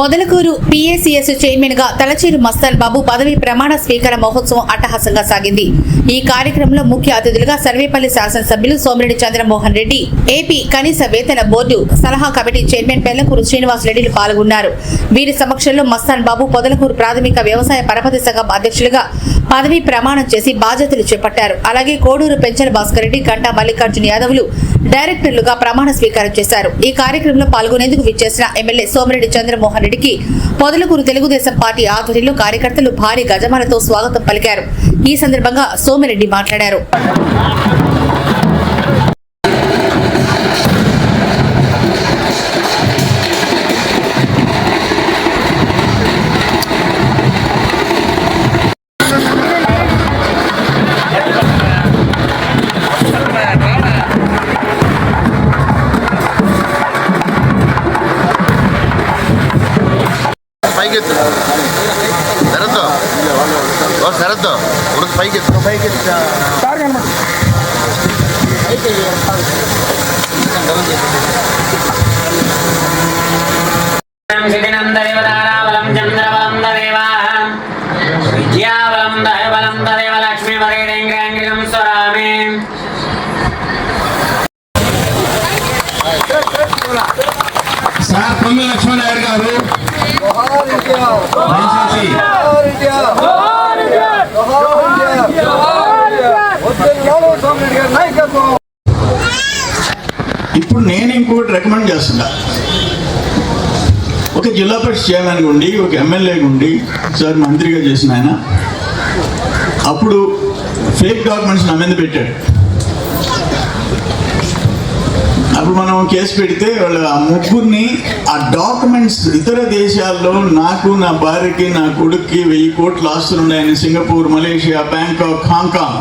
Podalakuru PACS చైర్మన్గా తలచేరు మస్తాన్ బాబు పదవి ప్రమాణ స్వీకార మహోత్సవం అట్టహాసంగా సాగింది. ఈ కార్యక్రమంలో ముఖ్య అతిథులుగా సర్వేపల్లి శాసనసభ్యులు సోమిరెడ్డి చంద్రమోహన్ రెడ్డి ఏపీ కనీస వేతన బోర్డు సలహా కమిటీ చైర్మన్ పెళ్ళకూరు శ్రీనివాస్ రెడ్డిలు పాల్గొన్నారు. వీరి సమక్షంలో మస్తాన్ బాబు పొదలకూరు ప్రాథమిక వ్యవసాయ పరపతి సంఘం అధ్యక్షులుగా పదవి ప్రమాణం చేసి బాధ్యతలు చేపట్టారు. అలాగే కోడూరు పెంచల భాస్కర్ రెడ్డి గంటా మల్లికార్జున యాదవ్లు డైరెక్టర్లుగా ప్రమాణ స్వీకారం చేశారు. ఈ కార్యక్రమంలో పాల్గొనేందుకు విచ్చేసిన ఎమ్మెల్యే సోమిరెడ్డి చంద్రమోహన్ రెడ్డికి పొదలకూరు తెలుగుదేశం పార్టీ ఆధ్వర్యంలో కార్యకర్తలు భారీ గజమాలతో స్వాగతం పలికారు. ఈ సందర్భంగా సోమిరెడ్డి మాట్లాడారు. తారాబలం చంద్రబలం దైవ విద్యాబలం దైవబలం దైవ లక్ష్మీ వరేణ్యాంగిరం స్వరామి సార్ కొమ్మి లక్ష్మణ్ నాయుడు గారు దయచేసి ఇప్పుడు నేను ఇంకొకటి రికమెండ్ చేస్తున్నా. ఒక జిల్లా పరిషత్ చైర్మన్ ఉండి ఒక ఎమ్మెల్యే ఉండి సార్ మంత్రిగా చేసిన ఆయన. అప్పుడు ఫేక్ డాక్యుమెంట్స్ నా మీద పెట్టాడు. అప్పుడు మనం కేసు పెడితే వాళ్ళు ఆ ముగ్గురిని ఆ డాక్యుమెంట్స్ ఇతర దేశాల్లో నాకు నా భార్యకి నా కొడుక్కి వెయ్యి కోట్ల ఆస్తులు ఉన్నాయని సింగపూర్ మలేషియా బ్యాంకాక్ హాంకాంగ్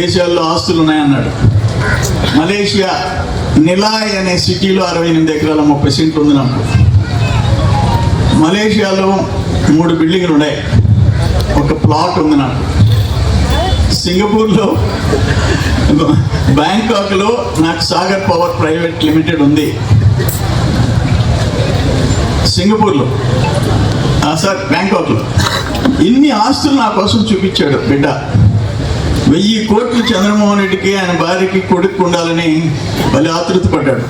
దేశాల్లో ఆస్తులు ఉన్నాయన్నాడు. మలేషియా నిలాయ్ అనే సిటీలో అరవై ఎనిమిది ఎకరాల ముప్పై సెంట్లు ఉంది నాకు. మలేషియాలో మూడు బిల్డింగ్లు ఉన్నాయి. ఒక ప్లాట్ ఉంది నాకు. సింగపూర్లో బ్యాంకాక్లో నాకు సాగర్ పవర్ ప్రైవేట్ లిమిటెడ్ ఉంది. సింగపూర్లో. సార్ బ్యాంకాక్లో. ఇన్ని ఆస్తులు నా కోసం చూపించాడు బిడ్డ. వెయ్యి కోట్లు చంద్రమోహన్ రెడ్డికి ఆయన భార్యకి కొడుకు ఉండాలని వాళ్ళు ఆతృత పడ్డాడు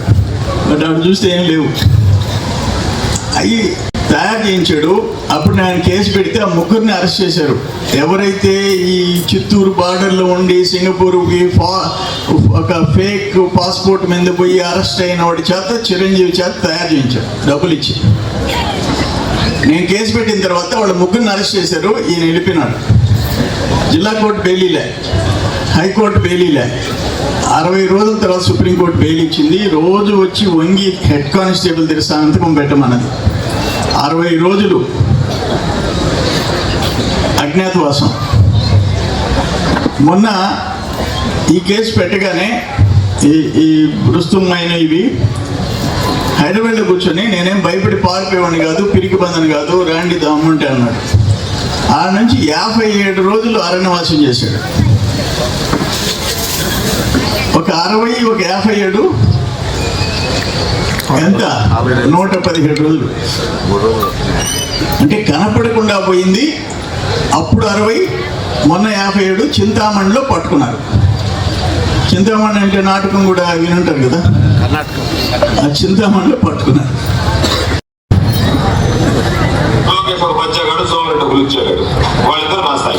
బట్ అవి చూస్తే ఏం లేవు. అవి తయారు చేయించాడు. అప్పుడు ఆయన కేసు పెడితే ఆ ముగ్గురిని అరెస్ట్ చేశారు. ఎవరైతే ఈ చిత్తూరు బార్డర్లో ఉండి సింగపూర్కి ఫా ఒక ఫేక్ పాస్పోర్ట్ మీద పోయి అరెస్ట్ అయిన వాడి చేత చిరంజీవి చేత తయారు చేయించాడు. డబ్బులు ఇచ్చి. నేను కేసు పెట్టిన తర్వాత వాళ్ళ ముగ్గురిని అరెస్ట్ చేశారు. ఈయన వెళ్ళిపోయినాడు. జిల్లా కోర్టు బెయిలీలే. హైకోర్టు బెయిలీలే. అరవై రోజుల తర్వాత సుప్రీంకోర్టు బెయిల్ ఇచ్చింది. రోజు వచ్చి వంగి హెడ్ కానిస్టేబుల్ దగ్గర సంతకం పెట్టమన్నది. అరవై రోజులు అజ్ఞాతవాసం. మొన్న ఈ కేసు పెట్టగానే ఈ ఈ రుస్తుమైన ఇవి హైదరాబాద్లో కూర్చొని నేనేం భయపడి పారిపోయేవాడిని కాదు పిరికి బంధని కాదు రాండి దమ్ముంటే అన్నాడు. ఆ నుంచి యాభై ఏడు రోజులు అరణ్యవాసం చేశాడు. ఒక అరవై ఒక యాభై ఏడు ఎంత? నూట పదిహేడు రోజులు. అంటే కనపడకుండా పోయింది. అప్పుడు అరవై మొన్న యాభై ఏడు చింతామణిలో పట్టుకున్నారు. చింతామణి అంటే నాటకం కూడా వినుంటారు కదా? ఆ చింతామణిలో పట్టుకున్నారు. వాళ్ళిద్దరు స్థాయి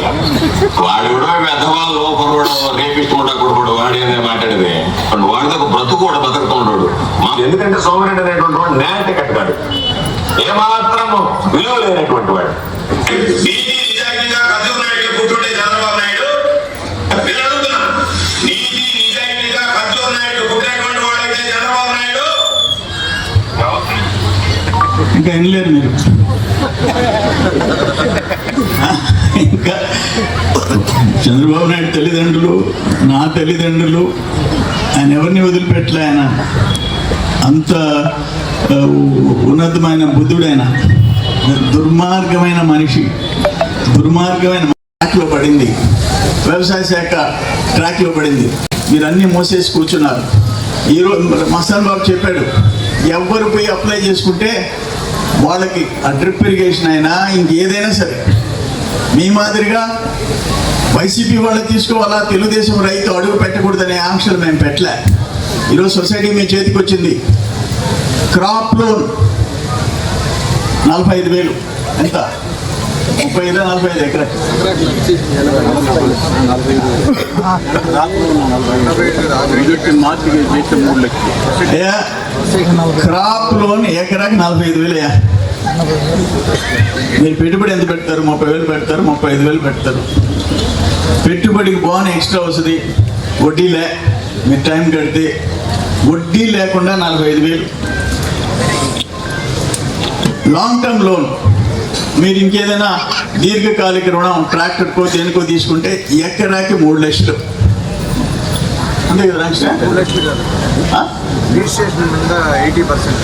వాడు కూడా మెధవాళ్ళు లోపల కూడా రేపిస్తూ ఉండకూడదు కూడా వాడి అనే మాట్లాడేది. వాడు వాడితో బ్రతుకు కూడా బతుకుతూ ఉన్నాడు. మా- ఎందుకంటే సోమరెడ్డి అనేటువంటి వాడు నేట కట్టాడు ఏమాత్రం విలువ లేనటువంటి వాడు. ఇంకా వినలేరు మీరు. ఇంకా చంద్రబాబు నాయుడు తల్లిదండ్రులు నా తల్లిదండ్రులు ఆయన ఎవరిని వదిలిపెట్టలే ఆయన? అంత ఉన్నతమైన బుద్ధుడైన దుర్మార్గమైన మనిషి దుర్మార్గమైన ట్రాక్లో పడింది. వ్యవసాయ శాఖ ట్రాక్లో పడింది. మీరు అన్నీ మోసేసి కూర్చున్నారు. ఈరోజు మసాన్ బాబు చెప్పాడు ఎవ్వరు పోయి అప్లై చేసుకుంటే వాళ్ళకి ఆ డ్రిప్ ఇరిగేషన్ అయినా ఇంకేదైనా సరే. మీ మాదిరిగా వైసీపీ వాళ్ళు తీసుకోవాలా తెలుగుదేశం రైతు అడుగు పెట్టకూడదనే ఆంక్షలు మేము పెట్టలే. ఈరోజు సొసైటీ మీ చేతికి వచ్చింది. క్రాప్ లోన్ నలభై ఐదు వేలు. ఎంత? ముప్పై ఐదు నలభై ఐదు ఎకరా. క్రాప్ లోన్ ఎకరాకి నలభై ఐదు వేలయ్యా మీరు పెట్టుబడి ఎంత పెడతారు? ముప్పై వేలు పెడతారు ముప్పై ఐదు వేలు పెడతారు. పెట్టుబడికి బాగా ఎక్స్ట్రా వస్తుంది వడ్డీలే. మీరు టైం కడితే వడ్డీ లేకుండా నలభై ఐదు వేలు. లాంగ్ టర్మ్ లోన్ మీరు ఇంకేదైనా దీర్ఘకాలిక రుణం ట్రాక్టర్కో దేనికో తీసుకుంటే ఎకరాకి మూడు లక్షలు. అంతే కదా రామకృష్ణ? Registration eighty percent